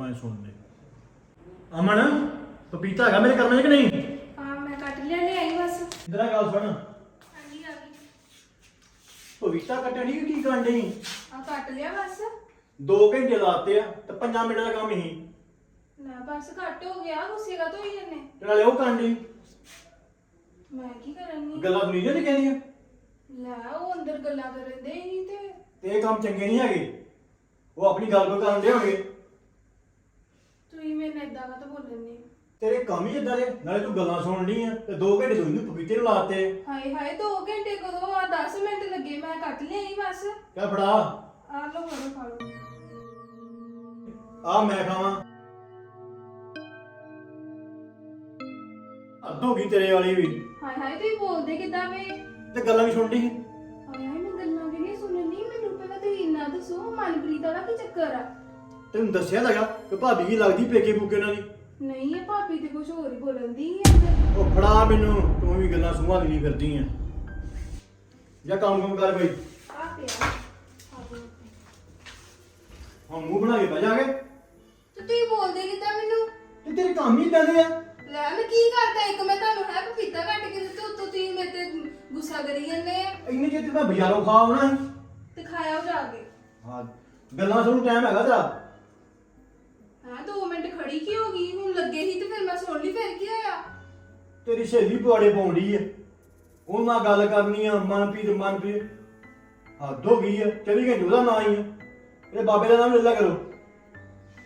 ਭਾਵੇਂ ਸੁਣ ਲੈ ਅਮਨ ਪਪੀਤਾ ਹੈਗਾ ਮੇਰੇ ਕਰਨੇ ਕਿ ਨਹੀਂ? ਹਾਂ ਮੈਂ ਕੱਟ ਲਿਆ ਲੈ ਆਈ ਬਸ। ਇਧਰ ਆ ਗੱਲ ਸੁਣ। ਹਾਂਜੀ ਆ ਗਈ। ਪਪੀਤਾ ਕੱਟਣ ਨਹੀਂ ਕੀ ਕਰਨ ਡਈ? ਆ ਕੱਟ ਲਿਆ ਬਸ। 2 ਘੰਟੇ ਲਾਤੇ ਆ ਤੇ 5 ਮਿੰਟ ਦਾ ਕੰਮ ਹੀ। ਲੈ ਬਸ ਘੱਟ ਹੋ ਗਿਆ ਗੁੱਸੇ ਕਾ ਤੋਂ ਹੀ ਜੰਨੇ ਤੇ ਨਾਲੇ ਉਹ ਕਰਨ ਡਈ। ਮੈਂ ਕੀ ਕਰਨੀ ਗੱਲਾਂ ਸੁਣੀ ਜਾਂਦੀ ਕਹਿੰਦੀਆਂ ਲੈ ਉਹ ਅੰਦਰ ਗੱਲਾਂ ਕਰਨ ਦੇ ਹੀ ਤੇ ਤੇ ਇਹ ਕੰਮ ਚੰਗੇ ਨਹੀਂ ਹੈਗੇ। ਉਹ ਆਪਣੀ ਗੱਲ ਕੋ ਕਰਨ ਦੇ ਹੋਣਗੇ? ਤੁਸੀਂ ਮੇਰੇ ਨਾਲ ਇਦਾਂ ਕਾ ਬੋਲਣ ਨੇ ਤੇਰੇ ਕੰਮ ਹੀ ਇਦਾਂ ਦੇ ਨਾਲੇ ਤੂੰ ਗੱਲਾਂ ਸੁਣਨੀ ਆ ਤੇ 2 ਘੰਟੇ ਤੂੰ ਇਹਨੂੰ ਪਪੀਤੇ ਨੂੰ ਲਾਤੇ। ਹਾਏ ਹਾਏ 2 ਘੰਟੇ ਕਦੋਂ ਆ? 10 ਮਿੰਟ ਲੱਗੇ ਮੈਂ ਕੱਟ ਲਿਆਈ ਬਸ। ਕਹ ਫੜਾ। ਆ ਲਓ ਫੜੋ ਲਓ ਆ ਮੈਂ ਖਾਵਾਂ। ਅੱਧ ਹੋ ਗਈ ਤੇਰੇ ਵਾਲੀ ਵੀ। ਹਾਏ ਹਾਏ ਤੁਸੀਂ ਬੋਲਦੇ ਕਿੱਦਾਂ ਵੇ ਤੇ ਗੱਲਾਂ ਵੀ ਸੁਣਦੀ ਸੀ। ਹਾਏ ਹਾਏ ਮੈਂ ਗੱਲਾਂ ਵੀ ਨਹੀਂ ਸੁਣਨੀ ਮੈਨੂੰ ਪਹਿਲਾਂ ਤੁਸੀਂ ਇੰਨਾ ਦੱਸੋ ਮਨਪ੍ਰੀਤ ਦਾ ਕੀ ਚੱਕਰ ਆ? ਤੈਨੂੰ ਦੱਸਿਆ ਲਗਾ ਕਿ ਭਾਬੀ ਕੀ ਲੱਗਦੀ ਪੇਕੇ ਪੂਕੇ ਉਹਨਾਂ ਦੀ? ਨਹੀਂ ਇਹ ਭਾਬੀ ਤੇ ਕੁਝ ਹੋਰ ਹੀ ਬੋਲਣ ਦੀ ਹੈ ਉਹ ਫੜਾ ਮੈਨੂੰ ਤੂੰ ਵੀ ਗੱਲਾਂ ਸੁਭਾ ਲਈ ਫਿਰਦੀ ਆ। ਜਾਂ ਕੰਮ ਕੰਮ ਕਰ ਬਈ। ਆ ਪਿਆ। ਆ ਬੋਲ। ਹੁਣ ਮੂੰਹ ਬਣਾ ਕੇ ਬਹਿ ਜਾ ਕੇ। ਤੇ ਤੁਸੀਂ ਬੋਲਦੇ ਕਿੱਦਾਂ ਮੈਨੂੰ? ਤੇ ਤੇਰੇ ਕੰਮ ਹੀ ਇਦਾਂ ਦੇ ਆ। ਲੈ ਮੈਂ ਕੀ ਕਰਦਾ? ਇੱਕ ਮੈਂ ਤੁਹਾਨੂੰ ਹੈ ਪਪੀਤਾ ਕੱਟ ਕੇ ਦਿੱਤਾ ਉੱਤੋਂ ਤੁਸੀਂ ਮੇਰੇ ਤੇ ਗੁੱਸਾ ਕਰੀ ਜਾਂਦੇ ਆ। ਇੰਨੇ ਤੇ ਮੈਂ ਬਾਜ਼ਾਰੋਂ ਖਾ ਆਉਣਾ ਸੀ। ਤੇ ਖਾਇਆ ਜਾ ਕੇ। ਹਾਂ ਗੱਲਾਂ ਸੁਣਨ ਟਾਈਮ ਹੈਗਾ ਤੇਰਾ। ਹਾਂ 2 ਮਿੰਟ ਖੜੀ ਕੀ ਹੋ ਗਈ? ਹੁਣ ਲੱਗੇ ਹੀ ਤੇ ਫਿਰ ਮੈਂ ਸੁਣ ਲਈ ਫਿਰ ਕੀ ਹੋਇਆ? ਤੇਰੀ ਸਹੇਲੀ ਪਵਾੜੇ ਪਾਉਂਦੀ ਉਹਨਾਂ ਨਾਲ ਗੱਲ ਕਰਨੀ ਆ ਮਨਪ੍ਰੀਤ ਮਨਪ੍ਰੀਤ। ਹੱਦ ਹੋ ਗਈ ਆ 24 ਘੰਟੇ ਉਹਦਾ ਨਾਂ ਹੀ ਆ। ਇਹ ਬਾਬੇ ਦਾ ਨਾਮ ਲੈ ਲਿਆ ਕਰੋ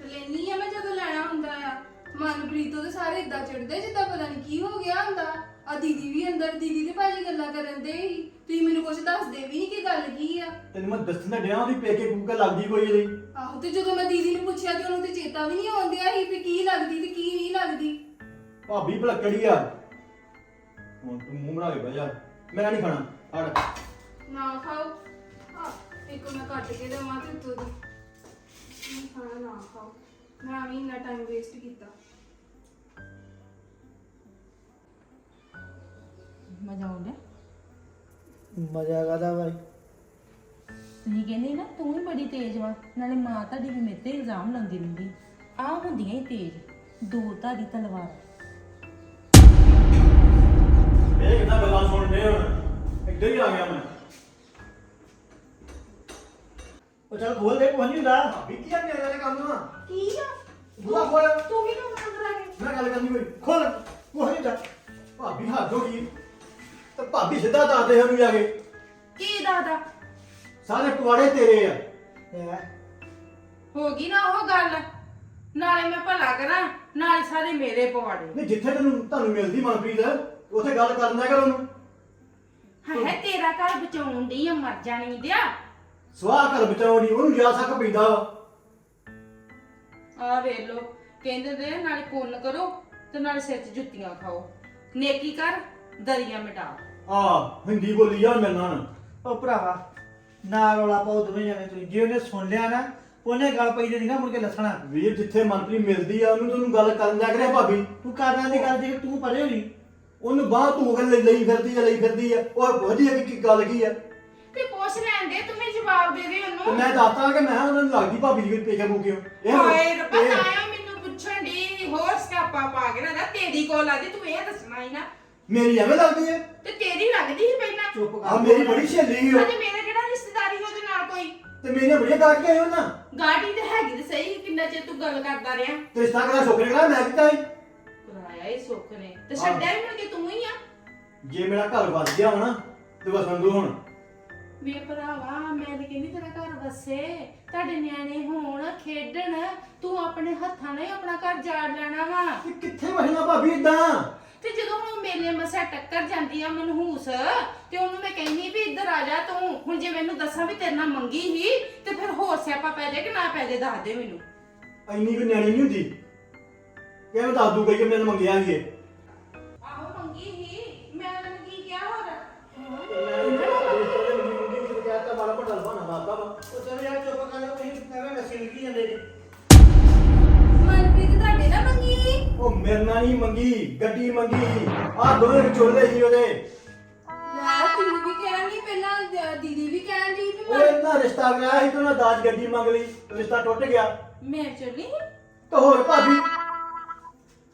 ਲੈਣੀ ਆ ਮੈਂ ਜਦੋਂ ਲੈਣਾ ਹੁੰਦਾ ਆ। ਮਨਪ੍ਰੀਤ ਤੋਂ ਤੇ ਸਾਰੇ ਇਦਾਂ ਚੜਦੇ ਜਿੱਦਾਂ ਪਤਾ ਨਹੀਂ ਕੀ ਹੋ ਗਿਆ ਹੁੰਦਾ। ਆ ਦੀਦੀ ਵੀ ਅੰਦਰ ਦੀਦੀ ਤੇ ਭਾਜੀ ਗੱਲਾਂ ਕਰਨ ਦੇ ਹੀ। ਤੁਸੀਂ ਮੈਨੂੰ ਕੁਝ ਦੱਸਦੇ ਵੀ ਨਹੀਂ ਕਿ ਗੱਲ ਕੀ ਆ। ਤੈਨੂੰ ਮੈਂ ਦੱਸਣਾ ਡਿਆ ਉਹਦੀ ਪੇਕੇ ਪੂਕੇ ਲੱਗਦੀ ਕੋਈ ਇਹਦੀ ਆਹੋ ਤੇ ਜਦੋਂ ਮੈਂ ਦੀਦੀ ਨੂੰ ਪੁੱਛਿਆ ਤੇ ਉਹਨੂੰ ਤੇ ਚੇਤਾ ਵੀ ਨਹੀਂ ਆਉਂਦਿਆ ਸੀ ਵੀ ਕੀ ਲੱਗਦੀ ਤੇ ਕੀ ਨਹੀਂ ਲੱਗਦੀ। ਭਾਬੀ ਭਲੱਕੜੀ ਆ? ਹੁਣ ਤੂੰ ਮੂੰਹ ਬਣਾ ਕੇ ਬਹਿ ਜਾ। ਮੈਂ ਨਹੀਂ ਖਾਣਾ। ਹੜ ਨਾ ਖਾਓ। ਆ ਇੱਕ ਮੈਂ ਕੱਟ ਕੇ ਦੇਵਾਂ ਤੇ ਉੱਤੋਂ ਦੀ ਨਹੀਂ ਖਾਣਾ ਨਾ ਖਾਓ। ਮੈਂ ਵੀ ਇੰਨਾ ਟਾਈਮ ਵੇਸਟ ਕੀਤਾ। ਮਜ਼ਾ ਆਉਂਦਾ? ਮਜ਼ਾ ਕਾਦਾ ਬਾਈ? ਤੁਸੀਂ ਕਹਿੰਦੇ ਨਾ ਤੂੰ ਹੀ ਬੜੀ ਤੇਜ਼ ਵਾ ਨਾਲੇ ਮਾਂ ਤੁਹਾਡੀ ਵੀ ਮੇਰੇ ਤੇ ਇਲਜ਼ਾਮ ਲਾਉਂਦੀ ਰਹਿੰਦੀ। ਆ ਹੁੰਦੀਆਂ ਹੀ ਤੇਜ਼ ਦੋ ਤੁਹਾਡੀ ਤਲਵਾਰ। ਇਹ ਕਿੰਨਾ ਗੱਲਾਂ ਸੁਣ ਰਹੇ ਹੁਣ? ਇੱਧਰ ਹੀ ਆ ਗਿਆ ਮੈਂ। ਉਹ ਚੱਲ ਖੋਲ ਦੇ ਕੋਈ ਨਹੀਂ ਹੁੰਦਾ। ਭਾਬੀ ਕੀ ਆ ਮੇਰੇ ਵਾਲੇ ਕੰਮ? ਆ ਕੀ ਆ? ਬੁਆ ਖੋਲ। ਤੂੰ ਵੀ ਕੰਮ ਅੰਦਰ ਆ ਗਿਆ ਮੈਂ ਗੱਲ ਕਰਨੀ ਕੋਈ ਖੋਲ। ਭਾਬੀ ਸਿੱਧਾ ਦੱਸਦੇ ਸਾਨੂੰ ਜਾ ਕੇ। ਕੀ ਦਾਦਾ ਸਾਰੇ ਪਵਾੜੇ ਤੇਰੇ ਆ। ਹੈਂ? ਹੋ ਗਈ ਨਾ ਉਹ ਗੱਲ। ਨਾਲੇ ਮੈਂ ਭਲਾ ਕਰਾਂ ਨਾਲੇ ਸਾਰੇ ਮੇਰੇ ਪਵਾੜੇ। ਨਹੀਂ ਜਿੱਥੇ ਤੈਨੂੰ ਤੁਹਾਨੂੰ ਮਿਲਦੀ ਮਨਪ੍ਰੀਤ ਉੱਥੇ ਗੱਲ ਕਰਨਾ ਕਰ ਉਹਨੂੰ। ਹੈ ਤੇਰਾ ਘਰ ਬਚਾਉਣ ਦੀ ਆ ਮਰ ਜਾਣੀ ਦਿਆ। ਸਵਾਹ ਘਰ ਬਚਾਉਣੀ ਉਹਨੂੰ ਜਾ ਸਕ ਪੈਂਦਾ ਵਾ। ਆ ਵੇਖ ਲੋ ਕਹਿੰਦੇ ਦੇ ਨਾਲੇ ਪੁੰਨ ਕਰੋ ਤੇ ਨਾਲੇ ਸਿਰ 'ਚ ਜੁੱਤੀਆਂ ਖਾਓ। ਨੇਕੀ ਕਰ ਦਰੀਆਂ ਮਿਟਾ। ਆ ਹਿੰਦੀ ਬੋਲੀ ਯਾਰ ਮੇਰੇ ਨਾਲ ਉਹ ਭਰਾਵਾ ਨਾ ਰੌਲਾ ਪਾਓ ਦੋਵੇਂ ਜਾਣੇ ਤੁਸੀਂ। ਜੇ ਉਹਨੇ ਸੁਣ ਲਿਆ ਨਾ ਉਹਨੇ ਗੱਲ ਪਈ ਦੇ ਨਾ ਮੁੜ ਕੇ ਲੱਸਣਾ। ਵੀਰ ਜਿੱਥੇ ਮਨਪ੍ਰੀਤ ਮਿਲਦੀ ਆ ਉਹਨੂੰ ਤੈਨੂੰ ਗੱਲ ਕਰਨ ਲੱਗ ਰਿਹਾ ਭਾਬੀ। ਤੂੰ ਕਰਨਾ ਦੀ ਗੱਲ ਜੇ ਤੂੰ ਪਰੇ ਹੋਈ ਉਹਨੂੰ ਬਾਹ ਤੂੰ ਗੱਲ ਲਈ ਫਿਰਦੀ ਆ ਲਈ ਫਿਰਦੀ ਆ। ਉਹ ਪੁੱਛਦੀ ਆ ਕਿ ਕੀ ਗੱਲ ਕੀ ਆ। ਤੇ ਪੁੱਛ ਲੈਣ ਦੇ ਤੂੰ ਮੈਨੂੰ ਜਵਾਬ ਦੇ ਦੇ ਤੇ ਉਹਨੂੰ। ਮੈਂ ਦੱਸਤਾ ਕਿ ਮੈਂ ਉਹਨਾਂ ਨੂੰ ਲੱਗਦੀ ਭਾਬੀ ਦੀ ਕੋਈ ਪੇਕੇ ਪੂਕੇ ਇਹ ਹਾਏ ਰੱਬਾ ਤਾਇਆ ਮੈਨੂੰ ਪੁੱਛਣ ਦੀ ਹੋਰ ਸਿਆਪਾ ਪਾ ਕੇ ਨਾ ਤੇਰੀ ਕੋਲ ਆਦੀ ਤੂੰ ਇਹ ਦੱਸਣਾ ਹੀ ਨਾ। ਮੇਰੀ ਐਵੇਂ ਲੱਗਦੀ ਹੈ? ਤੇ ਤੇਰੀ ਲੱਗਦੀ ਸੀ ਪਹਿਲਾਂ? ਚੁੱਪ ਆ ਮੇਰੀ ਬੜੀ ਸਹੇਲੀ ਹੋ ਅੱਜ ਮੇਰੇ ਕਿਹੜਾ ਰਿਸ਼ਤੇਦਾਰੀ ਸੀ ਉਹਦੇ ਨਾਲ ਕੋਈ? ਤੇ ਮੇਰੀਆਂ ਬੜੀਆਂ ਗਾ ਕੇ ਆਇਓ ਨਾ ਗਾੜੀ ਤੇ ਹੈਗੀ ਤੇ ਸਹੀ ਕਿੰਨਾ ਚਿਰ ਤੂੰ ਗੱਲ ਕਰਦਾ ਰਿਹਾ? ਤੇ ਰਿਸ਼ਤਾ ਕਰਾ ਛੋਕਰੇ ਕਰਾ ਮੈਂ ਕਿਤਾ ਕਰਾਇਆ ਹੀ ਸੁੱਖ ਨੇ। ਤੇ ਛੱਡਿਆ ਵੀ ਮੁੜ ਕੇ ਤੂੰ ਹੀ ਆ? ਜੇ ਮੇਰਾ ਘਰ ਵੱਸ ਗਿਆ ਹੋਣਾ ਤੇ ਬਸ ਮੰਦੂ ਹੁਣ। ਵੇ ਭਰਾਵਾ ਮੈਂ ਤੇ ਕਹਿੰਦੀ ਤੇਰਾ ਘਰ ਵਸੇ ਤੁਹਾਡੇ ਨਿਆਣੇ ਹੋਣ ਖੇਡਣ ਤੂੰ ਆਪਣੇ ਹੱਥਾਂ ਨਾਲ ਹੀ ਆਪਣਾ ਘਰ ਜਾੜ ਲੈਣਾ ਵਾ। ਕਿੱਥੇ ਵਸਣਾ ਭਾਬੀ ਇਦਾਂ ਤੇ ਜਦੋਂ ਹੁਣ ਮੇਲੇ ਮਸਾ ਟੱਕਰ ਜਾਂਦੀ ਆ ਮਨਹੂਸ ਤੇ ਉਹਨੂੰ ਮੈਂ ਕਹਿੰਦੀ ਵੀ ਇੱਧਰ ਆ ਜਾ ਤੂੰ। ਹੁਣ ਜੇ ਮੈਨੂੰ ਦੱਸਾਂ ਵੀ ਤੇਰੇ ਨਾਲ ਮੰਗੀ ਹੀ ਤੇ ਫਿਰ ਹੋਰ ਸਿਆਪਾ ਪੈ ਜਾਏ ਕਿ ਨਾ ਪੈ ਜਾਏ ਦੱਸ ਦੇ ਮੈਨੂੰ। ਇੰਨੀ ਕੋਈ ਨਿਆਣੀ ਨਹੀਂ ਹੁੰਦੀ। ਕਿਵੇਂ ਦੱਸ ਦੂ ਗਈ ਕਿ ਮੈਨੂੰ ਮੰਗਿਆ ਸੀ ਇਹ ਆਹੋ ਮੰਗੀ ਹੀ। ਮੈਂ ਉਹਨੂੰ ਕੀ ਕਿਹਾ ਹੋਰ? ਉਹ ਚੱਲ ਯਾਰ ਚੁੱਪ ਕਰ ਜਾ ਤੁਸੀਂ ਮੇਰੇ ਨਾਲ ਨਹੀਂ ਮੰਗੀ ਗੱਡੀ ਮੰਗੀ। ਆ ਦੋਵੇਂ ਵਿਚੋਲੇ ਸੀ ਉਹਦੇ। ਲੈ ਤੁਸੀਂ ਵੀ ਕਹਿਣ ਪਹਿਲਾਂ ਦ- ਦੀਦੀ ਵੀ ਕਹਿਣ ਦੀ ਵੀ ਉਹ ਇਹਨਾਂ ਰਿਸ਼ਤਾ ਕਰਾਇਆ ਸੀ ਤੇ ਉਹਨਾਂ ਦਾਜ ਗੱਡੀ ਮੰਗ ਲਈ ਰਿਸ਼ਤਾ ਟੁੱਟ ਗਿਆ। ਮੈਂ ਚੱਲੀ? ਤੇ ਹੋਰ ਭਾਬੀ?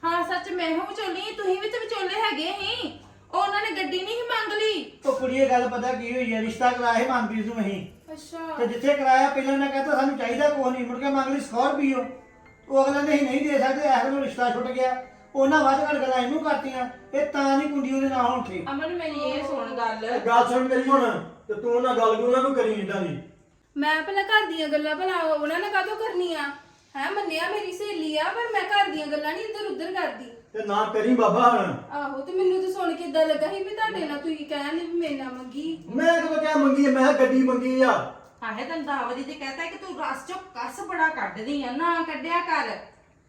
ਹਾਂ ਸੱਚ ਮੈਂ ਹਾਂ ਵਿਚੋਲੀ ਤੁਸੀਂ ਵੀ ਤੇ ਵਿਚੋਲੇ ਹੈਗੇ ਹੀ ਉਹਨਾਂ ਨੇ ਗੱਡੀ ਨਹੀਂ ਸੀ ਮੰਗ ਲਈ। ਉਹ ਕੁੜੀਏ ਗੱਲ ਪਤਾ ਕੀ ਹੋਈ ਹੈ ਰਿਸ਼ਤਾ ਕਰਾਇਆ ਸੀ ਮਨਪ੍ਰੀਤ ਨੂੰ ਅਸੀਂ। ਅੱਛਾ। ਤੇ ਜਿੱਥੇ ਕਰਾਇਆ ਪਹਿਲਾਂ ਨੇ ਕਹਿੰਦਾ ਸਾਨੂੰ ਚਾਹੀਦਾ ਕੋਈ ਨਹੀਂ ਮੁੜ ਕੇ ਮੰਗ ਲਈ ਸਕੋਰਪੀਓ ਉਹ ਅਗਲੇ ਨੇ ਅਸੀਂ ਨਹੀਂ ਦੇ ਸਕਦੇ ਐਸ ਨੂੰ ਰਿਸ਼ਤਾ ਛੁੱਟ ਗਿਆ। ਉਹਨਾਂ ਵੱਧ ਘੱਟ ਗੱਲਾਂ ਇਹਨੂੰ ਕਰਤੀਆਂ ਇਹ ਤਾਂ ਨਹੀਂ ਕੁੰਡੀ ਉਹਦੇ ਨਾਲ ਹੁਣ ਠੀਕ। ਅਮਨ ਮੇਰੀ ਇਹ ਸੁਣ ਗੱਲ। ਗੱਲ ਸੁਣ ਮੇਰੀ ਹੁਣ ਤੇ ਤੂੰ ਉਹਨਾਂ ਗੱਲ ਨੂੰ ਉਹਨਾਂ ਨੂੰ ਕਰੀ ਇਦਾਂ ਦੀ ਮੈਂ ਪਹਿਲਾਂ ਘਰ ਦੀਆਂ ਗੱਲਾਂ ਭਲਾ ਉਹਨਾਂ ਨੇ ਕਾਹਤੋਂ ਕਰਨੀਆਂ? ਹੈ ਮੰਨਿਆ ਮੇਰੀ ਸਹੇਲੀ ਆ ਪਰ ਮੈਂ ਘਰ ਦੀਆਂ ਗੱਲਾਂ ਨਹੀਂ ਇੱਧਰ ਉੱਧਰ ਕਰਦੀ। ਤੇ ਨਾ ਕਰੀ ਬਾਬਾ ਹੁਣ। ਆਹੋ ਤੇ ਮੈਨੂੰ ਤਾਂ ਸੁਣ ਕੇ ਇਦਾਂ ਲੱਗਾ ਸੀ ਵੀ ਤੁਹਾਡੇ ਨਾਲ ਤੁਸੀਂ ਕਹਿੰਦੇ ਵੀ ਮੇਰੇ ਨਾਲ ਮੰਗੀ। ਮੈਂ ਕਦੋਂ ਕਿਆ ਮੰਗੀ? ਮੈਂ ਕਿਹਾ ਗੱਡੀ ਮੰਗੀ ਆ। ਆਹੇ ਦੰਦਾਵਦੀ ਤੇ ਕਹਤਾ ਕਿ ਤੂੰ ਰਸ ਚੋਂ ਕਸ ਬੜਾ ਕੱਢਦੀ ਆ ਨਾ ਕੱਢਿਆ ਕਰ।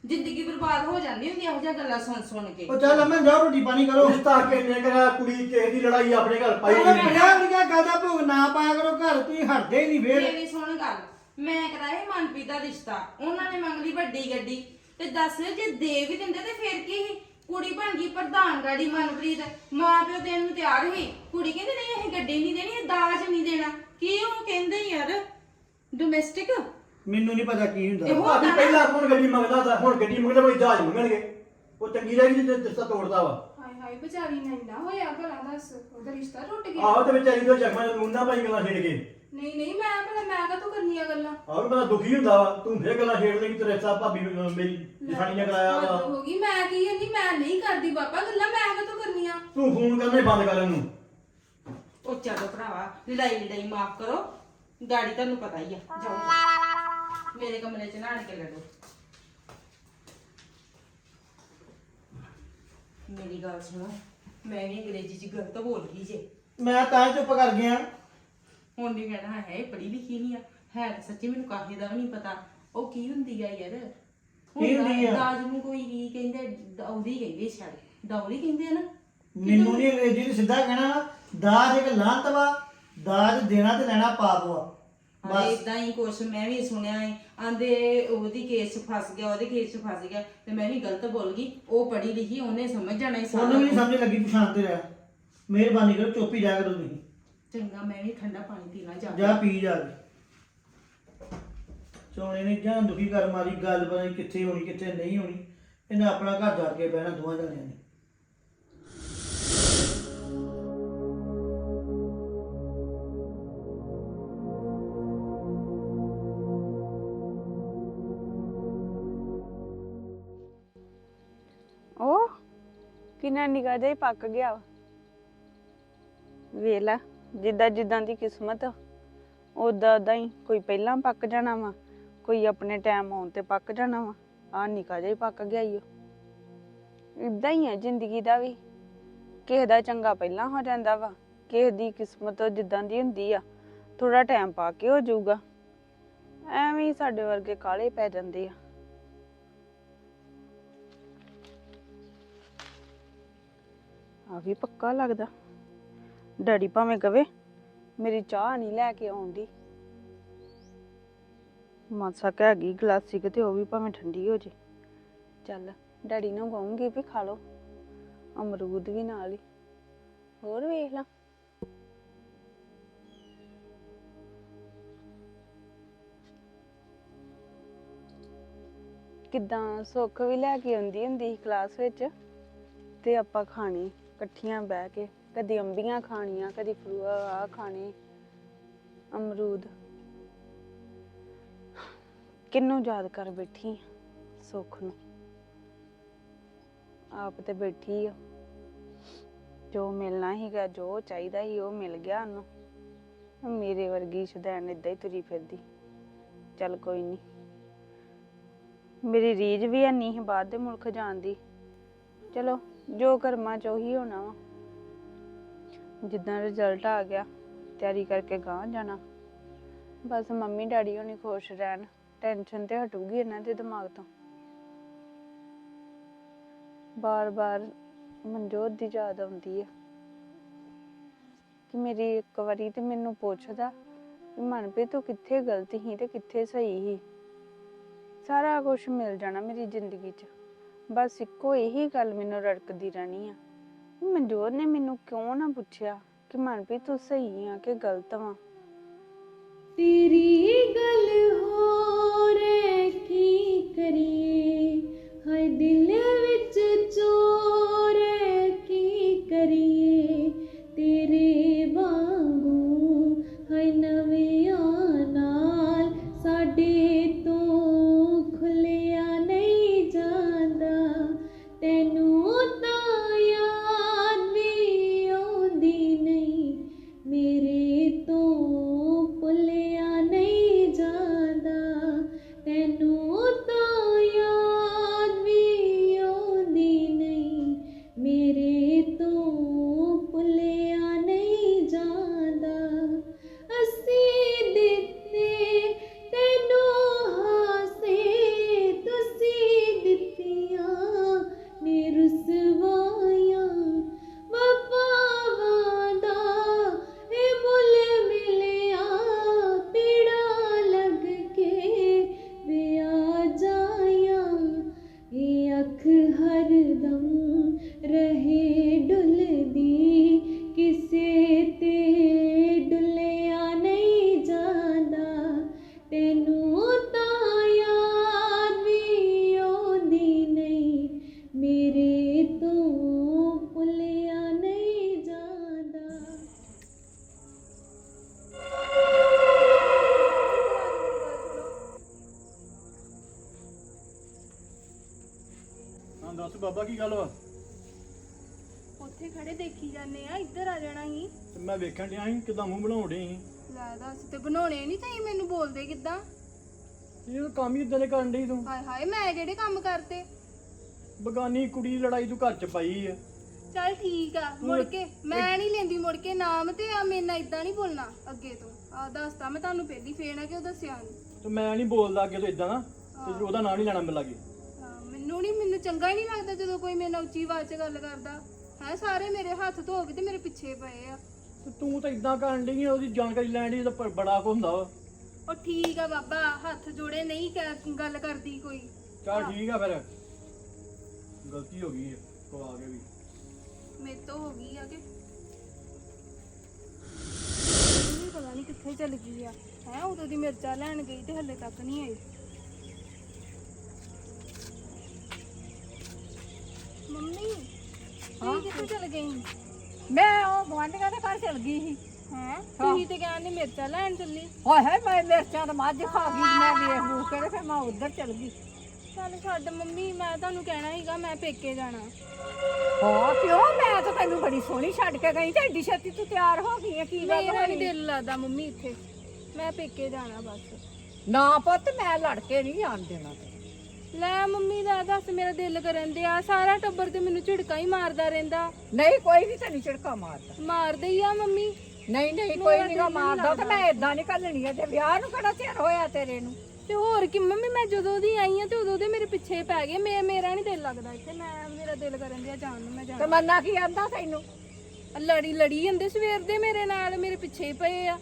ਜ਼ਿੰਦਗੀ ਬਰਬਾਦ ਹੋ ਜਾਂਦੀ ਹੁੰਦੀ ਇਹੋ ਜਿਹੀਆਂ ਗੱਲਾਂ ਸੁਣ ਸੁਣ ਕੇ। ਉਹ ਚੱਲ ਅਮਨ ਜਾਓ ਰੋਟੀ ਪਾਣੀ ਕਰੋ। ਰਿਸ਼ਤਾ ਕਿੰਨੇ ਕਰਾ ਕੁੜੀ ਕਿਸੇ ਦੀ ਲੜਾਈ ਆਪਣੇ ਘਰ ਪਾਈ ਉਹ ਨਹੀਂ ਪੰਜਾਹ ਰੁਪਇਆ ਗੱਲ ਦਾ ਭੋਗ ਨਾ ਪਾਇਆ ਕਰੋ ਘਰ ਤੁਸੀਂ ਹਟਦੇ ਹੀ ਨਹੀਂ ਫੇਰ। ਮੇਰੀ ਸੁਣ ਗੱਲ ਮੈਂ ਕਰਾਇਆ ਮਨਪ੍ਰੀਤ ਦਾ ਰਿਸ਼ਤਾ। ਉਹਨਾਂ ਨੇ ਮੰਗ ਲਈ ਵੱਡੀ ਗੱਡੀ। ਤੇ ਦੱਸ ਜੇ ਦੇ ਵੀ ਦਿੰਦੇ ਤੇ ਫਿਰ ਕੀ ਸੀ? ਕੁੜੀ ਬਣ ਗਈ ਪ੍ਰਧਾਨ ਗਾੜੀ ਮਨਪ੍ਰੀਤ। ਮਾਂ ਪਿਓ ਦੇਣ ਨੂੰ ਤਿਆਰ ਸੀ ਕੁੜੀ ਕਹਿੰਦੀ ਨਹੀਂ ਅਸੀਂ ਗੱਡੀ ਨਹੀਂ ਦੇਣੀ ਇਹ ਦਾਜ ਨਹੀਂ ਦੇਣਾ। ਕੀ ਉਹ ਕਹਿੰਦੇ ਯਾਰ? ਡੋਮੈਸਟਿਕ ਮੈਨੂੰ ਨਹੀਂ ਪਤਾ ਕੀ ਹੁੰਦਾ। ਇਹੋ ਭਾਬੀ ਪਹਿਲਾਂ ਕੋਣ ਗੱਡੀ ਮੰਗਦਾ ਸੀ ਹੁਣ ਗੱਡੀ ਮੰਗਦਾ ਕੋਈ ਜਹਾਜ਼ ਮੰਗਣਗੇ। ਉਹ ਚੰਗੀ ਰਹੀ ਜੇ ਰਿਸ਼ਤਾ ਤੋੜਦਾ ਵਾ। ਹਾਏ ਹਾਏ ਵਿਚਾਰੀ ਇੰਨਾ ਹੋਇਆ ਭਲਾ ਦੱਸ। ਉਹਦਾ ਰਿਸ਼ਤਾ ਟੁੱਟ ਗਿਆ। ਆਹੋ ਤੇ ਵਿਚਾਰੀ ਤੋਂ ਜ਼ਖਮਾਂ ਨੂੰ ਨਾ ਪਾਈ ਗੱਲਾਂ ਛੇੜ ਕੇ। ਨਹੀਂ ਨਹੀਂ ਮੈਂ ਭਲਾ ਮੈਂ ਕਾਹਤੋਂ ਕਰਨੀਆਂ ਗੱਲਾਂ? ਆਹ ਵੀ ਬੰਦਾ ਦੁਖੀ ਹੁੰਦਾ ਵਾ। ਤੂੰ ਫੇਰ ਗੱਲਾਂ ਛੇੜ ਲਈ ਤੇ ਰਿਸ਼ਤਾ ਭਾਬੀ ਮੇਰੀ ਕਰਾਇਆ ਹੱਦ ਵਾ। ਹੋ ਗਈ। ਮੈਂ ਕੀ ਕਹਿੰਦੀ ਮੈਂ ਨਹੀਂ ਕਰਦੀ ਬਾਬਾ ਗੱਲਾਂ ਮੈਂ ਕਾਹਤੋਂ ਕਰਨੀਆਂ? ਤੂੰ ਫੋਨ ਕਰਨਾ ਹੀ ਬੰਦ ਕਰ ਇਹਨੂੰ। ਉਹ ਚਲੋ ਭਰਾਵਾ ਲੜਾਈ ਲੜਾਈ ਮਾਫ ਕਰੋ। ਗਾੜੀ ਤੁਹਾਨੂੰ ਪਤਾ ਹੀ ਆ ਜਾਓ। ਮੇਰੇ ਕਮਰੇ 'ਚ ਨਾਣ ਕੇ ਲੜੋ। ਮੇਰੀ ਗੱਲ ਸੁਣੋ ਮੈਂ ਵੀ ਅੰਗਰੇਜ਼ੀ 'ਚ ਗਲਤ ਬੋਲ ਗਈ ਜੇ। ਮੈਂ ਤਾਂ ਹੀ ਚੁੱਪ ਕਰ ਗਿਆ। ਹੁਣ ਵੀ ਕਹਿਣਾ ਹੈ ਇਹ ਪੜ੍ਹੀ ਲਿਖੀ ਨਹੀਂ ਆ। ਹੈ ਤਾਂ ਸੱਚੀ ਮੈਨੂੰ ਕਾਹੇ ਦਾ ਵੀ ਨਹੀਂ ਪਤਾ। ਉਹ ਕੀ ਹੁੰਦੀ ਆ ਯਾਰ? ਕੀ ਹੁੰਦੀ ਆ? ਦਾਜ ਨੂੰ ਕੋਈ ਕੀ ਕਹਿੰਦੇ ਦੌਰੀ ਕਹਿੰਦੇ ਸ਼ਾਇਦ ਦੌਰੀ ਕਹਿੰਦੇ ਆ ਨਾ। ਮੈਨੂੰ ਨਹੀਂ ਅੰਗਰੇਜ਼ੀ ਨੂੰ ਸਿੱਧਾ ਕਹਿਣਾ ਦਾਜ ਇੱਕ ਲਾਂਤ ਵਾ ਦਾਜ ਦੇਣਾ ਤੇ ਲੈਣਾ ਪਾਪ ਵਾ। ਹਾਂ ਬਸ। ਇਦਾਂ ਹੀ ਕੁਛ ਮੈਂ ਵੀ ਸੁਣਿਆ ਹੈ ਆਂਦੇ ਉਹਦੀ ਕੇਸ 'ਚ ਫਸ ਗਿਆ ਉਹਦੇ ਕੇਸ 'ਚ ਫਸ ਗਿਆ ਤੇ ਮੈਂ ਵੀ ਗਲਤ ਬੋਲ ਗਈ। ਉਹ ਪੜ੍ਹੀ ਲਿਖੀ ਉਹਨੇ ਸਮਝ ਜਾਣਾ ਹੀ ਸਾਰਾ ਉਹਨੂੰ ਵੀ ਨਹੀਂ ਸਮਝ ਲੱਗੀ ਪਛਾਣ ਤੇ ਰਹਿ। ਮਿਹਰਬਾਨੀ ਕਰੋ ਚੁੱਪ ਹੀ ਜਾ ਕਰੋ ਤੁਸੀਂ। ਚੰਗਾ ਮੈਂ ਵੀ ਠੰਡਾ ਪਾਣੀ ਪੀਣਾ ਜਾ ਜਾ ਪੀ ਜਾ ਕੇ। ਸੋਨੇ ਨੇ ਜਾਂ ਦੁਖੀ ਕਰ ਮਾਰੀ, ਗੱਲ ਪਤਾ ਨੀ ਕਿੱਥੇ ਹੋਣੀ, ਕਿੱਥੇ ਨਹੀਂ ਹੋਣੀ। ਇਹਨੇ ਆਪਣਾ ਘਰ ਜਾ ਕੇ ਬਹਿਣਾ ਦੋਵਾਂ ਜਣਿਆਂ ਨੇ। ਉਹ ਕਿੰਨਾ ਨਿਗਾਹ ਜਿਹਾ ਹੀ ਪੱਕ ਗਿਆ ਵਾ। ਵੇਲਾ ਜਿੱਦਾਂ ਜਿੱਦਾਂ ਦੀ ਕਿਸਮਤ ਉਦਾਂ ਉਦਾਂ ਹੀ ਕੋਈ ਪਹਿਲਾਂ ਪੱਕ ਜਾਣਾ ਵਾ। ਕੋਈ ਆਪਣੇ ਟਾਈਮ ਆਉਣ ਤੇ ਪੱਕ ਜਾਣਾ ਵਾ। ਆ ਨਿਕਾ ਜਿਹਾ ਹੀ ਪੱਕ ਗਿਆ ਈ ਓ। ਇਦਾਂ ਹੀ ਆ ਜ਼ਿੰਦਗੀ ਦਾ ਵੀ। ਕਿਸੇ ਦਾ ਚੰਗਾ ਪਹਿਲਾਂ ਹੋ ਜਾਂਦਾ ਵਾ। ਕਿਸੇ ਦੀ ਕਿਸਮਤ ਜਿੱਦਾਂ ਦੀ ਹੁੰਦੀ ਆ ਥੋੜਾ ਟਾਈਮ ਪਾ ਕੇ ਹੋ ਜਾਊਗਾ। ਐਵੇਂ ਹੀ ਸਾਡੇ ਵਰਗੇ ਕਾਲੇ ਪੈ ਜਾਂਦੇ ਆ। ਆ ਵੀ ਪੱਕਾ ਲੱਗਦਾ। ਡੈਡੀ ਭਾਵੇਂ ਕਵੇ, ਮੇਰੀ ਚਾਹ ਨਹੀਂ ਲੈ ਕੇ ਆਉਂਦੀ। ਮਾਸਾ ਕਹਿ ਗਈ, ਗਲਾਸੀ ਕਿਤੇ ਉਹ ਵੀ ਭਾਵੇਂ ਠੰਡੀ ਹੋ ਜੇ। ਚੱਲ, ਡੈਡੀ ਨੂੰ ਕਹੂੰਗੀ ਵੀ ਖਾ ਲਓ, ਅਮਰੂਦ ਵੀ ਨਾਲ ਹੀ। ਹੋਰ ਵੇਖ ਲਾ। ਕਿੱਦਾਂ ਸੁੱਖ ਵੀ ਲੈ ਕੇ ਆਉਂਦੀ ਹੁੰਦੀ ਸੀ ਕਲਾਸ ਵਿੱਚ, ਤੇ ਆਪਾਂ ਖਾਣੀ ਇਕੱਠੀਆਂ ਬਹਿ ਕੇ, ਕਦੀ ਅੰਬੀਆਂ ਖਾਣੀਆਂ, ਕਦੀ ਫਰੂਆ ਆ ਖਾਣੇ, ਅਮਰੂਦ। ਕਿੰਨੂੰ ਯਾਦ ਕਰ ਬੈਠੀ ਆਂ? ਸੁੱਖ ਨੂੰ। ਆਪ ਤੇ ਬੈਠੀ ਆ ਜੋ ਮਿਲਣਾ ਸੀਗਾ, ਜੋ ਚਾਹੀਦਾ ਸੀ, ਉਹ ਮਿਲ ਗਿਆ ਉਹਨੂੰ। ਮੇਰੇ ਵਰਗੀ ਸ਼ੁਦੈਨ ਏਦਾਂ ਹੀ ਤੁਰੀ ਫਿਰਦੀ। ਚੱਲ ਕੋਈ ਨਹੀਂ ਮੇਰੀ ਰੀਝ ਵੀ ਹੈ ਨਹੀਂ ਬਾਹਰ ਦੇ ਮੁਲਕ ਜਾਣ ਦੀ। ਚਲੋ, ਜੋ ਕਰਮਾਂ ਚ ਉਹੀ ਹੋਣਾ ਵਾ। ਜਿੱਦਾਂ ਰਿਜ਼ਲਟ ਆ ਗਿਆ, ਤਿਆਰੀ ਕਰਕੇ ਗਾਂਹ ਜਾਣਾ। ਬਸ ਮੰਮੀ ਡੈਡੀ ਹੋਣੀ ਖੁਸ਼ ਰਹਿਣ। ਟੈਨਸ਼ਨ ਤੇ ਹਟੂਗੀ ਇਹਨਾਂ ਦੇ ਦਿਮਾਗ ਤੋਂ। ਬਾਰ-ਬਾਰ ਮਨਜੋਤ ਦੀ ਯਾਦ ਆਉਂਦੀ ਹੈ ਕਿ ਮੇਰੀ ਇੱਕ ਵਾਰੀ ਤੇ ਮੈਨੂੰ ਪੁੱਛਦਾ ਕਿ ਮਨਪ੍ਰੀਤ, ਤੂੰ ਕਿੱਥੇ ਗਲਤ ਸੀ ਤੇ ਕਿੱਥੇ ਸਹੀ ਸੀ? ਸਾਰਾ ਕੁਝ ਮਿਲ ਜਾਣਾ ਮੇਰੀ ਜ਼ਿੰਦਗੀ 'ਚ। ਬਸ ਇੱਕੋ ਇਹੀ ਗੱਲ ਮੈਨੂੰ ਰੜਕਦੀ ਰਹਿਣੀ ਆ। ਮਨਜੋਤ ਨੇ ਮੈਨੂੰ ਕਿਉਂ ਨਾ ਪੁੱਛਿਆ ਕਿ ਮਨਪ੍ਰੀਤ, ਤੂੰ ਸਹੀ ਆ ਕਿ ਗਲਤ ਵਾਂ? ਤੇਰੀ ਗੱਲ ਹੋ ਕਰੀਏ ਹਾਏ ਦਿਲ ਵਿੱਚ ਚੋ ਕੀ ਗੱਲ ਵਾ? ਉੱਥੇ ਖੜੇ ਦੇਖੀ ਜਾਂਦੇ ਆ ਇੱਧਰ ਆ ਜਾਣਾ ਹੀ ਤੇ ਮੈਂ ਵੇਖਣ ਡਿਆ ਸੀ ਕਿਦਾਂ ਮੂੰਹ ਬਣਾਉਣ ਡਈ ਸੀ। ਲੈ ਦੱਸ ਤੇ ਬਣਾਉਣੇ ਨਹੀਂ ਤਾਂ ਮੈਨੂੰ ਬੋਲਦੇ ਕਿੱਦਾਂ? ਇਹ ਕੰਮ ਹੀ ਇਦਾਂ ਦੇ ਕਰਨ ਡਈ ਤੂੰ। ਹਾਏ ਹਾਏ ਮੈਂ ਕਿਹੜੇ ਕੰਮ ਕਰਤੇ? ਬਗਾਨੀ ਕੁੜੀ ਦੀ ਲੜਾਈ ਤੂੰ ਘਰ ਚ ਪਾਈ ਆ। ਚੱਲ ਠੀਕ ਆ ਮੁੜ ਕੇ ਮੈਂ ਨਹੀਂ ਲੈਂਦੀ ਮੁੜ ਕੇ ਨਾਮ ਤੇ ਆ ਮੇਰੇ ਨਾਲ ਇਦਾਂ ਨਹੀਂ ਬੋਲਣਾ। ਅੱਗੇ ਤੋਂ ਆ ਦੱਸਤਾ ਮੈਂ ਤੁਹਾਨੂੰ ਪਹਿਲੀ ਫੇਰ ਨਾ ਕਿ ਉਹ ਦੱਸਿਆ ਨਹੀਂ ਤੇ ਮੈਂ ਨਹੀਂ ਬੋਲਦਾ ਅੱਗੇ ਤੋਂ ਇਦਾਂ ਨਾ ਤੇ ਉਹਦਾ ਨਾਂ ਨਹੀਂ ਲੈਣਾ ਮੇਰੇ ਲਾਗੇ। ਨਹੀਂ ਮੈਨੂੰ ਚੰਗਾ ਹੀ ਨਹੀਂ ਲੱਗਦਾ ਜਦੋਂ ਕੋਈ ਮੇਰੇ ਨਾਲ ਉੱਚੀ ਆਵਾਜ਼ 'ਚ ਗੱਲ ਕਰਦਾ। ਹੈ ਸਾਰੇ ਮੇਰੇ ਹੱਥ ਧੋ ਕੇ ਤੇ ਮੇਰੇ ਪਿੱਛੇ ਪਏ ਆ। ਤੇ ਤੂੰ ਤਾਂ ਇਦਾਂ ਕਰਨ ਆ ਉਹਦੀ ਜਾਣਕਾਰੀ ਲੈਣ ਦੀ ਤਾਂ ਪ- ਬੜਾ ਕੁ ਹੁੰਦਾ ਵਾ। ਉਹ ਠੀਕ ਆ ਬਾਬਾ ਹੱਥ ਜੋੜੇ ਨਹੀਂ ਕਹਿ- ਗੱਲ ਕਰਦੀ ਕੋਈ। ਚੱਲ ਠੀਕ ਆ ਫਿਰ। ਗਲਤੀ ਹੋ ਗਈ ਆ ਕੋ ਆ ਕੇ ਵੀ। ਮੇਰੇ ਤੋਂ ਹੋ ਗਈ ਆ ਕਿ? ਇਹ ਪਤਾ ਨਹੀਂ ਕਿੱਥੇ ਚਲ ਗਈ ਆ। ਹੈ ਉਦੋਂ ਦੀ ਮਿਰਚਾਂ ਲੈਣ ਗਈ ਤੇ ਹੱਲੇ ਤੱਕ ਨਹੀਂ ਆਈ। ਮੰਮੀ ਤੁਸੀਂ ਕਿੱਥੇ ਚਲ ਗਈ ਮੈਂ ਉਹ ਗਵਾਂਢੀਆਂ ਦੇ ਘਰ ਚਲ ਗਈ ਸੀ। ਹੈ? ਤੁਸੀਂ ਤੇ ਕਹਿੰਦੇ ਮਿਰਚਾਂ ਲੈਣ ਚੱਲੀ। ਹਾਏ ਹਾਏ ਮੈਂ ਮਿਰਚਾਂ ਤਾਂ ਮੱਝ ਖਾ ਗਈ ਮੈਂ ਵੇਖ ਬੂਖ ਕੇ ਤੇ ਫਿਰ ਮੈਂ ਉਧਰ ਚਲ ਗਈ। ਚੱਲ ਛੱਡ ਮੰਮੀ ਮੈਂ ਤੁਹਾਨੂੰ ਕਹਿਣਾ ਸੀਗਾ ਮੈਂ ਪੇਕੇ ਜਾਣਾ। ਹਾਂ ਕਿਉਂ? ਮੈਂ ਤਾਂ ਤੈਨੂੰ ਬੜੀ ਸੋਹਣੀ ਛੱਡ ਕੇ ਗਈ ਤੇ ਐਡੀ ਛੇਤੀ ਤੂੰ ਤਿਆਰ ਹੋ ਗਈ ਹੈ ਕੀ ਗੱਲ ਮੇਰਾ ਨਹੀਂ ਹੋਈ ਦਿਲ ਲੱਗਦਾ ਮੰਮੀ ਇੱਥੇ। ਮੈਂ ਪੇਕੇ ਜਾਣਾ ਬਸ। ਨਾ ਪੁੱਤ ਮੈਂ ਲੜ ਕੇ ਨਹੀਂ ਆਣ ਦੇਣਾ। ਤੈਨੂੰ। ਲੈ ਮੰਮੀ ਦਾ ਦੱਸ ਮੇਰਾ ਦਿਲ ਕਰਨ ਦਿਆ। ਸਾਰਾ ਟੱਬਰ ਤੇ ਮੈਨੂੰ ਝਿੜਕਾ ਹੀ ਮਾਰਦਾ ਰਹਿੰਦਾ। ਨਹੀਂ ਕੋਈ ਨਹੀਂ ਤੈਨੂੰ ਝਿੜਕਾ ਮਾਰਦਾ। ਮਾਰਦੇ ਹੀ ਆ ਮੰਮੀ। ਨਹੀਂ ਨਹੀਂ ਕੋਈ ਨਹੀਂ ਮਾਰਦਾ ਤੇ ਮੈਂ ਇਦਾਂ ਨਹੀਂ ਕੱਲਣੀ ਤੇ ਵਿਆਹ ਨੂੰ ਕਿਹੜਾ ਚਿਰ ਹੋਇਆ ਤੇਰੇ ਨੂੰ? ਤੇ ਹੋਰ ਕੀ ਮੰਮੀ ਮੈਂ ਜਦੋਂ ਦੀ ਆਈ ਆ ਤੇ ਉਦੋਂ ਦੇ ਮੇਰੇ ਪਿੱਛੇ ਪੈ ਗਏ। ਮੇ ਮੇਰਾ ਨਹੀਂ ਦਿਲ ਲੱਗਦਾ ਇੱਥੇ। ਮੈਂ ਮੇਰਾ ਦਿਲ ਕਰਨ ਦਿਆ ਜਾਣ ਨੂੰ ਮੈਂ ਜਾਣਾ ਮੰਨਾ ਕੀ ਆਂਦਾ ਤੈਨੂੰ? ਲੜੀ ਲੜੀ ਜਾਂਦੇ ਸਵੇਰ ਦੇ ਮੇਰੇ ਨਾਲ ਮੇਰੇ ਪਿੱਛੇ ਹੀ ਪਏ ਆ।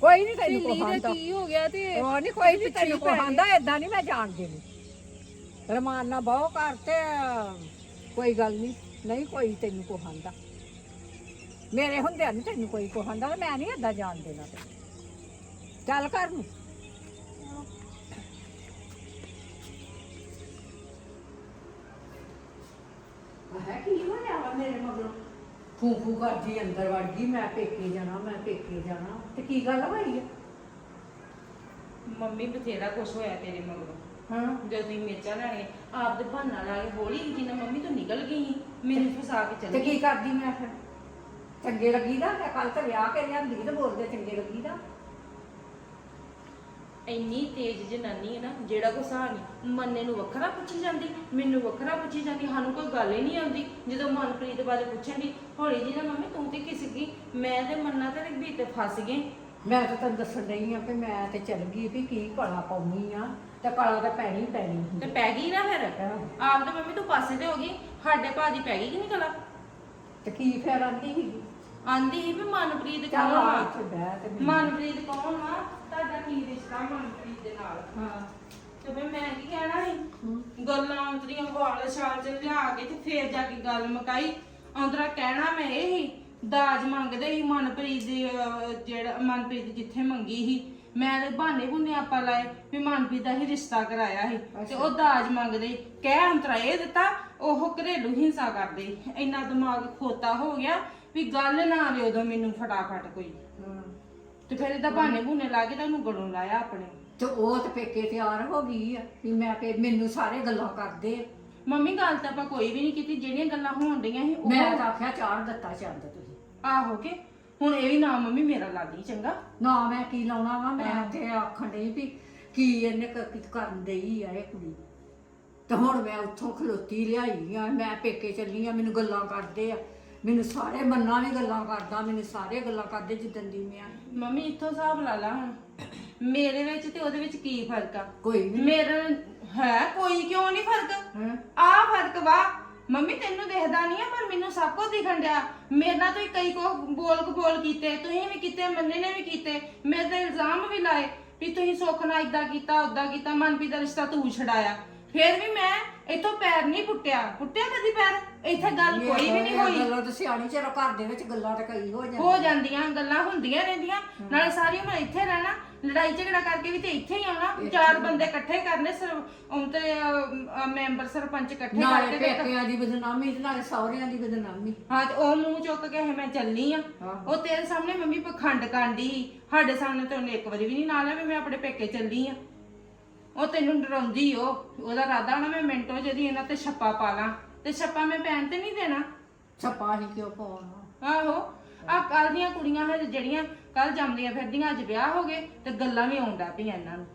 ਕੋਈ ਨਹੀਂ ਤੈਨੂੰ ਦਾ ਕੋਹਾਂਦਾ ਕੀ ਹੋ ਗਿਆ ਤੇ ਉਹ ਨਹੀਂ ਕੋਈ ਪਿੱਛੇ ਤੈਨੂੰ। ਕੋਹਾਂਦਾ ਇਦਾਂ ਨਹੀਂ ਮੈਂ ਜਾਣ ਦੇਣੀ ਰਮਾਨ ਨਾਲ ਬਹੁ ਘਰ ਤੇ ਕੋਈ ਗੱਲ ਨਹੀਂ ਨਹੀਂ ਕੋਈ ਤੈਨੂੰ ਕੋਹਾਂਦਾ ਮੇਰੇ ਹੁੰਦਿਆਂ ਨਹੀਂ ਤੈਨੂੰ ਕੋਈ ਕੋਹਾਂਦਾ ਤੇ ਮੈਂ ਨਹੀਂ ਏਦਾਂ ਜਾਣ ਦੇਣਾ ਤੈਨੂੰ। ਚੱਲ ਕਰ ਨੂੰ। ਹੈ ਕੀ ਹੋਇਆ ਵਾ ਮੇਰੇ ਮਗਰੋਂ? ਫੂ ਫੂ ਕਰਦੀ ਅੰਦਰ ਵੜ ਗਈ ਮੈਂ ਪੇਕੇ ਜਾਣਾ ਮੈਂ ਪੇਕੇ ਜਾਣਾ ਤੇ ਕੀ ਗੱਲ ਹੋਈ ਹੈ ਮੰਮੀ ਬਥੇਰਾ ਕੁਛ ਹੋਇਆ ਤੇਰੇ ਮਗਰੋਂ। ਹਾਂ। ਜਦੋਂ ਤੁਸੀਂ ਮਿਰਚਾਂ ਲੈਣੇ ਆਪ ਦੇ ਬਹਾਨਾ ਲਾ ਕੇ ਹੌਲੀ ਜਿੰਨਾ ਮੰਮੀ ਤੂੰ ਨਿਕਲ ਗਈ ਮੈਨੂੰ ਫਸਾ ਕੇ ਤੇ ਚੱਲੀ ਕੀ ਕਰਦੀ ਮੈਂ ਫਿਰ? ਚੰਗੇ ਲੱਗੀਦਾ? ਮੈਂ ਕੱਲ ਤਾਂ ਵਿਆਹ ਕੇ ਲਿਆਂਦੀ ਤੇ ਬੋਲਦੇ ਚੰਗੇ ਲੱਗੀਦਾ। ਇੰਨੀ ਤੇਜ਼ ਜਨਾਨੀ ਹੈ ਨਾ ਜਿਹੜਾ ਕੋ ਸਾਹ ਨਹੀਂ। ਮੰਨੇ ਨੂੰ ਵੱਖਰਾ ਪੁੱਛੀ ਜਾਂਦੀ ਮੈਨੂੰ ਵੱਖਰਾ ਪੁੱਛੀ ਜਾਂਦੀ ਸਾਨੂੰ ਕੋਈ ਗੱਲ ਹੀ ਨਹੀਂ ਆਉਂਦੀ। ਜਦੋਂ ਮਨਪ੍ਰੀਤ ਬਾਰੇ ਪੁੱਛਣ ਦੀ ਹੌਲੀ ਜੀ ਨਾ ਮੰਮੀ ਤੂੰ ਤੇ ਕਿਸ ਗਈ ਮੈਂ ਤੇ ਮੰਨਾ ਤੇ ਰਘਬੀਰ ਤੇ ਫਸ ਗਏ। ਮੈਂ ਤਾਂ ਤੈਨੂੰ ਦੱਸਣ ਡਈ ਆ ਕਿ ਮੈਂ ਤੇ ਚੱਲ ਗਈ ਵੀ ਕੀ ਕਲਾ ਪਾਉਣੀ ਆ ਤੇ ਕਲਾ ਤਾਂ ਪੈਣੀ ਹੀ ਪੈਣੀ ਤੇ ਪੈ ਗਈ ਨਾ ਫਿਰ? ਆਪ ਤੇ ਮੰਮੀ ਤੂੰ ਪਾਸੇ ਤੇ ਹੋ ਗਈ ਸਾਡੇ ਭਾਜੀ ਪੈ ਗਈ ਕਿ ਨਹੀਂ ਕਲਾ? ਤੇ ਕੀ ਫੇਰ ਆਂਦੀ ਸੀ? ਆਂਦੀ ਸੀ ਵੀ ਮਨਪ੍ਰੀਤ ਚੱਲ ਕੌਣ ਆ? ਵਾ ਇੱਥੇ ਬਹਿ ਤੇ ਮੈਨੂੰ- ਮਨਪ੍ਰੀਤ ਕੌਣ ਵਾ ਤੁਹਾਡਾ ਕੀ ਰਿਸ਼ਤਾ ਮਨਪ੍ਰੀਤ ਦੇ ਨਾਲ? ਹਾਂ। ਤੇ ਫਿਰ ਮੈਂ ਕੀ ਕਹਿਣਾ ਸੀ? ਗੱਲਾਂ ਆਉਂਦੀਆਂ ਵਾਲ ਛਾਲ ਚ ਲਿਆ ਕੇ ਤੇ ਫੇਰ ਜਾ ਕੇ ਗੱਲ ਮੁਕਾਈ। ਆਉਂਦਰਾ ਕਹਿਣਾ ਮੈਂ ਇਹ ਸੀ ਦਾਜ ਮੰਗਦੇ ਸੀ ਮਨਪ੍ਰੀਤ ਦੀ ਅਹ, ਜਿਹੜਾ ਮਨਪ੍ਰੀਤ ਜਿੱਥੇ ਮੰਗੀ ਸੀ। ਮੈਂ ਤੇ ਬਹਾਨੇ ਬੁੰਨੇ ਆਪਾਂ ਲਾਏ ਵੀ ਮਨਪ੍ਰੀਤ ਦਾ ਹੀ ਰਿਸ਼ਤਾ ਕਰਾਇਆ ਸੀ ਤੇ ਉਹ ਦਾਜ ਮੰਗਦੇ ਕਹਿ ਅੰਤਰਾ ਇਹ ਦਿੱਤਾ ਉਹ ਘਰੇਲੂ ਹਿੰਸਾ ਕਰਦੇ ਇੰਨਾ ਦਿਮਾਗ ਖੋਤਾ ਹੋ ਗਿਆ ਵੀ ਗੱਲ ਨਾ ਆਵੇ ਉਦੋਂ ਮੈਨੂੰ ਫਟਾਫਟ ਕੋਈ। ਤੇ ਫਿਰ ਇਹਦਾ ਬਹਾਨੇ ਬੁੰਨੇ ਲਾ ਕੇ ਤਾਂ ਉਹਨੂੰ ਗਲੋਂ ਲਾਇਆ ਆਪਣੇ। ਤੇ ਉਹ ਤੇ ਪੇਕੇ ਤਿਆਰ ਹੋ ਗਈ ਆ ਵੀ ਮੈਂ ਪੇ ਮੈਨੂੰ ਸਾਰੇ ਗੱਲਾਂ ਕਰਦੇ ਆ। ਮੰਮੀ ਗੱਲ ਤਾਂ ਆਪਾਂ ਕੋਈ ਵੀ ਨਹੀਂ ਕੀਤੀ ਜਿਹੜੀਆਂ ਗੱਲਾਂ ਹੋਣ ਡੀਆਂ ਸੀ ਉਹ ਮੈਂ ਤਾਂ ਆਖਿਆ ਚਾਰ ਦਿੱਤਾ ਚੰਦ ਤੁਸੀਂ ਆਹੋ ਕੇ ਹੁਣ ਇਹ ਵੀ ਨਾ ਮੰਮੀ ਮੇਰਾ ਲਾਦੀ ਚੰਗਾ। ਨਾ ਮੈਂ ਕੀ ਲਾਉਣਾ ਵਾ ਮੈਂ ਤੇ ਆਖਣ ਡਈ ਵੀ ਕੀ ਇਹਨੇ ਕ- ਕਰਨ ਡਈ ਆ ਇਹ ਕੁੜੀ। ਤੇ ਹੁਣ ਮੈਂ ਉੱਥੋਂ ਖਲੋਤੀ ਲਿਆਈ ਆ ਮੈਂ ਪੇਕੇ ਚੱਲੀ ਆ ਮੈਨੂੰ ਗੱਲਾਂ ਕਰਦੇ ਆ। ਮੈਨੂੰ ਸਾਰੇ ਮੰਨਾ ਵੀ ਗੱਲਾਂ ਕਰਦਾ ਮੈਨੂੰ ਸਾਰੇ ਗੱਲਾਂ ਕਰਦੇ ਜਿੱਦਣ ਦੀ ਮੈਂ ਆਈ। ਮੰਮੀ ਇੱਥੋਂ ਹਿਸਾਬ ਲਾ ਲਾ ਹੁਣ। ਮੇਰੇ ਵਿੱਚ ਤੇ ਉਹਦੇ ਵਿੱਚ ਕੀ ਫ਼ਰਕ ਆ? ਕੋਈ ਵੀ ਮੇਰਾ ਹੈ ਕੋਈ ਕਿਉਂ ਨਹੀਂ ਫ਼ਰਕ? ਹੈਂ? ਆ ਫ਼ਰਕ ਵਾ। ਮੰਮੀ ਤੈਨੂੰ ਦੇਖਦਾ ਨਹੀਂ ਆ ਪਰ ਮੈਨੂੰ ਸਭ ਕੁਝ ਦਿਖਣ ਡਿਆ। ਮੇਰੇ ਨਾਲ ਤੁਸੀਂ ਕਈ ਕੋ ਬੋਲ ਕੋ ਬੋਲ ਕੀਤੇ ਤੁਸੀਂ ਵੀ ਕੀਤੇ ਮੰਨੇ ਨੇ ਵੀ ਕੀਤੇ। ਮੇਰੇ ਤੇ ਇਲਜ਼ਾਮ ਵੀ ਲਾਏ ਵੀ ਤੁਸੀਂ ਸੁੱਖ ਨਾਲ ਇਦਾਂ ਕੀਤਾ ਉਦਾਂ ਕੀਤਾ ਮਨਪ੍ਰੀਤ ਦਾ ਰਿਸ਼ਤਾ ਤੂੰ ਛਡਾਇਆ। ਫਿਰ ਵੀ ਮੈਂ ਇੱਥੋਂ ਪੈਰ ਨਹੀਂ ਪੁੱਟਿਆ। ਪੁੱਟਿਆ ਕਦੀ ਪੈਰ? ਇੱਥੇ ਗੱਲ ਕੋਈ ਵੀ ਨਹੀਂ ਹੋਈ। ਗੱਲਾਂ ਤਾਂ ਸਿਆਣੀ ਚਿਰ ਘਰ ਦੇ ਵਿੱਚ ਗੱਲਾਂ ਤਾਂ ਕਈ ਹੋ ਜਾਂਦੀਆਂ ਹੋ ਜਾਂਦੀਆਂ। ਗੱਲਾਂ ਹੁੰਦੀਆਂ ਰਹਿੰਦੀਆਂ। ਨਾਲੇ ਸਾਰੀ ਉਮਰ ਇੱਥੇ ਰਹਿਣਾ। ਲੜਾਈ ਝਗੜਾ ਕਰਕੇ ਵੀ ਤੇ ਇੱਥੇ ਹੀ ਆਉਣਾ ਚਾਰ ਬੰਦੇ ਇਕੱਠੇ ਕਰਨੇ ਸਰ ਉਹ ਤੇ ਅਹ, ਅਹ, ਮੈਂਬਰ ਸਰਪੰਚ ਇਕੱਠੇ ਨਾਲੇ ਕਰਕੇ ਤੇ- ਪੇਕਿਆਂ ਦੀ ਬਦਨਾਮੀ ਤੇ ਨਾਲੇ ਸਹੁਰਿਆਂ ਦੀ ਬਦਨਾਮੀ। ਹਾਂ ਤੇ ਉਹ ਮੂੰਹ ਚੁੱਕ ਕੇ ਇਹ ਮੈਂ ਚੱਲਨੀ ਆ। ਆਹੋ। ਉਹ ਤੇਰੇ ਸਾਹਮਣੇ ਮੰਮੀ ਪਖੰਡ ਕਾਂਡੀ ਸਾਡੇ ਸਾਹਮਣੇ ਤੇ ਉਹਨੇ ਇੱਕ ਵਾਰੀ ਵੀ ਨਹੀਂ ਨਾਲ ਵੀ ਮੈਂ ਆਪਣੇ ਪੇਕੇ ਚੱਲੀ ਆ। ਉਹ ਤੈਨੂੰ ਡਰਾਉਂਦੀ ਉਹ ਉਹਦਾ ਇਰਾਦਾ ਹੋਣਾ ਮੈਂ ਮਿੰਟੋ ਜਦੀ ਇਹਨਾਂ ਤੇ ਛੱਪਾ ਪਾ ਲਾਂ। ਤੇ ਛੱਪਾ ਮੈਂ ਪੈਣ ਤੇ ਨਹੀਂ ਦੇਣਾ? ਛੱਪਾ ਹੀ ਕਿਉਂ ਪਾਉਣਾ? ਆਹੋ। ਆ ਕੱਲ ਦੀਆਂ ਕੁੜੀਆਂ ਹਜੇ ਜਿਹੜੀਆਂ ਕੱਲ ਜੰਮਦੀਆਂ ਫਿਰਦੀਆਂ ਅੱਜ ਵਿਆਹ ਹੋ ਗਏ ਤੇ ਗੱਲਾਂ ਵੀ ਆਉਂਦਾ ਪਈਆਂ ਇਹਨਾਂ ਨੂੰ।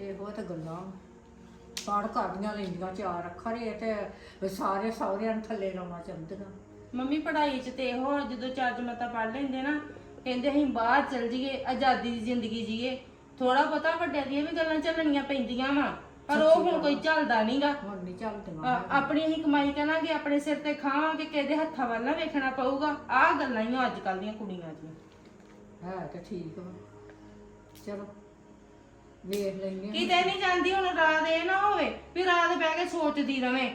ਇਹੋ ਤੇ ਗੱਲਾਂ ਪੜ ਕਰਦੀਆਂ ਲੈਂਦੀਆਂ ਚਾਰ ਅੱਖਰੇ ਤੇ ਸਾਰੇ ਸਹੁਰਿਆਂ ਨੂੰ ਥੱਲੇ ਲਾਉਣਾ ਚਾਹੁੰਦੀਆਂ। ਮੰਮੀ ਪੜ੍ਹਾਈ 'ਚ ਤੇ ਇਹੋ ਆ, ਜਦੋਂ ਚੱਜ ਮਤਾ ਪੜ੍ਹ ਲੈਂਦੇ ਨਾ ਕਹਿੰਦੇ ਅਸੀਂ ਬਾਹਰ ਚਲ ਜਾਈਏ ਆਜ਼ਾਦੀ ਦੀ ਜ਼ਿੰਦਗੀ ਜੀਏ। ਥੋੜਾ ਪਤਾ ਵੱਡਿਆਂ ਦੀਆਂ ਵੀ ਗੱਲਾਂ ਚੱਲਣੀਆਂ ਪੈਂਦੀਆਂ ਵਾ ਪਰ ਉਹ ਹੁਣ ਕੋਈ ਚੱਲਦਾ ਨਹੀਂਗਾ ਹੁਣ ਨਹੀਂ ਚੱਲਦੀਆਂ ਆਪਣੀ ਅਸੀਂ ਕਮਾਈ ਕਰਾਂਗੇ ਆਪਣੇ ਸਿਰ ਤੇ ਖਾਵਾਂਗੇ ਕਿਹਦੇ ਹੱਥਾਂ ਵੱਲ ਨਾ ਵੇਖਣਾ ਪਊਗਾ। ਆਹ ਗੱਲਾਂ ਹੀ ਅੱਜ ਕੱਲ ਦੀਆਂ ਕੁੜੀਆਂ ਦੀਆਂ। ਹੈ ਤੇ ਠੀਕ ਵਾ। ਚਲੋ ਵੇਖ ਲੈਂਦੇ। ਕਿਤੇ ਨਹੀਂ ਜਾਂਦੀ ਹੁਣ ਰਾਤ ਇਹ ਨਾ ਹੋਵੇ ਵੀ ਰਾਤ ਬਹਿ ਕੇ ਸੋਚਦੀ ਰਵੇਂ।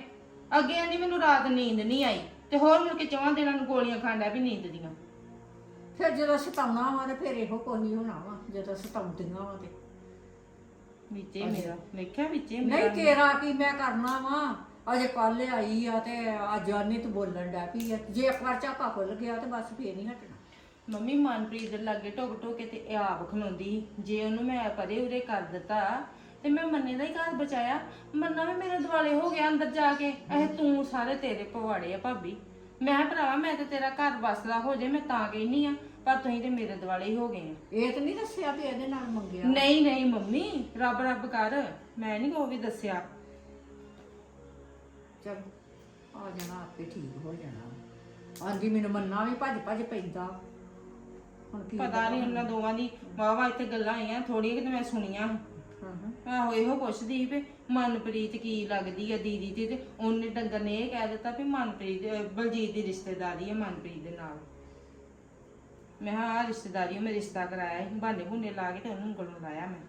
ਅੱਗੇ ਆਂਦੀ ਮੈਨੂੰ ਰਾਤ ਨੀਂਦ ਨਹੀਂ ਆਈ ਤੇ ਹੋਰ ਮੁੜ ਕੇ ਚੌਹਾਂ ਦਿਨਾਂ ਨੂੰ ਗੋਲੀਆਂ ਖਾਂਦਾ ਵੀ ਨੀਂਦ ਦੀਆਂ। ਫਿਰ ਜਦੋਂ ਸਤਾਉਣਾ ਵਾ ਤੇ ਫਿਰ ਇਹੋ ਕੋਈ ਹੋਣਾ ਵਾ ਜਦੋਂ ਸਤਾਉਂਦੀਆਂ ਵਾ ਤੇ। ਵਿੱਚੇ ਮੇਰਾ ਵੇਖਿਆ ਵਿੱਚੇ ਨਹੀਂ ਮੇਰਾ ਤੇਰਾ ਕੀ ਮੈਂ ਕਰਨਾ ਵਾ? ਅਜੇ ਕੱਲ ਆਈ ਆ ਤੇ ਅੱਜ ਆਨੇ ਤੂੰ ਬੋਲਣ ਡੈ ਪਈ ਆ। ਜੇ ਇੱਕ ਵਾਰ ਝਾਕਾ ਖੁੱਲ ਗਿਆ ਤੇ ਬਸ ਫੇਰ ਨਹੀਂ ਹਟਣਾ। ਮੰਮੀ ਮਨਪ੍ਰੀਤ ਦੇ ਲਾਗੇ ਟੋਕ ਟੋਕੇ ਤੇ ਇਹ ਆਪ ਖਲੋਂਦੀ। ਜੇ ਉਹਨੂੰ ਮੈਂ ਪਰੇ ਉਰੇ ਕਰ ਦਿੱਤਾ ਤੇ ਮੈਂ ਮੰਨੇ ਦਾ ਹੀ ਘਰ ਬਚਾਇਆ। ਮੰਨਾ ਵੀ ਮੇਰੇ ਦਿਵਾਲੇ ਹੋ ਗਿਆ ਅੰਦਰ ਜਾ ਕੇ। ਇਹ ਤੂੰ ਸਾਰੇ ਤੇਰੇ ਪਵਾੜੇ ਆ ਭਾਬੀ। ਮੈਂ ਭਰਾਵਾ ਮੈਂ ਤੇ ਤੇਰਾ ਘਰ ਵਸਦਾ ਹੋ ਜੇ ਮੈਂ ਤਾਂ ਕਹਿਨੀ ਆ ਪਰ ਤੁਸੀਂ ਤੇ ਮੇਰੇ ਦਿਵਾਲੇ ਹੀ ਹੋ ਗਏ ਆ। ਇਹ ਤਾਂ ਨਹੀਂ ਦੱਸਿਆ ਵੀ ਇਹਦੇ ਨਾਲ ਮੰਗਿਆ? ਨਹੀਂ ਨਹੀਂ ਮੰਮੀ ਰੱਬ ਰੱਬ ਕਰ। ਮੈਂ ਨਹੀਂ ਕੋਈ ਵੀ ਦੱਸਿਆ। ਚਲ ਆ ਜਾਣਾ ਆਪੇ ਠੀਕ ਹੋ ਜਾਣਾ। ਆਂਦੀ ਮੈਨੂੰ ਮੰਨਾ ਵੀ ਭੱਜ ਭੱਜ ਪੈਂਦਾ। ਹੁਣ ਕੀ ਪਤਾ ਨਹੀਂ ਉਹਨਾਂ ਦੋਵਾਂ ਦੀ। ਵਾਵਾ ਇੱਥੇ ਗੱਲਾਂ ਆਈਆਂ ਥੋੜੀਆਂ ਕਿ ਮੈਂ ਸੁਣੀਆਂ ਹਾਂ ਹਾਂ। ਆਹੋ ਇਹੋ ਪੁੱਛਦੀ ਸੀ ਵੀ ਮਨਪ੍ਰੀਤ ਕੀ ਲੱਗਦੀ ਆ ਦੀਦੀ ਤੇ ਉਹਨੇ ਡੰਗਰ ਨੇ ਇਹ ਕਹਿ ਦਿੱਤਾ ਵੀ ਮਨਪ੍ਰੀਤ ਅਹ ਬਲਜੀਤ ਦੀ ਰਿਸ਼ਤੇਦਾਰੀ ਹੈ ਮਨਪ੍ਰੀਤ ਦੇ ਨਾਲ। ਮੈਂ ਹਾਂ ਆਹ ਰਿਸ਼ਤੇਦਾਰੀ ਹੈ ਮੈਂ ਰਿਸ਼ਤਾ ਕਰਾਇਆ ਸੀ ਬਹਾਨੇ ਬੁੰਨੇ ਲਾ ਕੇ ਤੇ ਉਹਨੂੰ ਗਲੋਂ ਲਾਇਆ ਮੈਂ।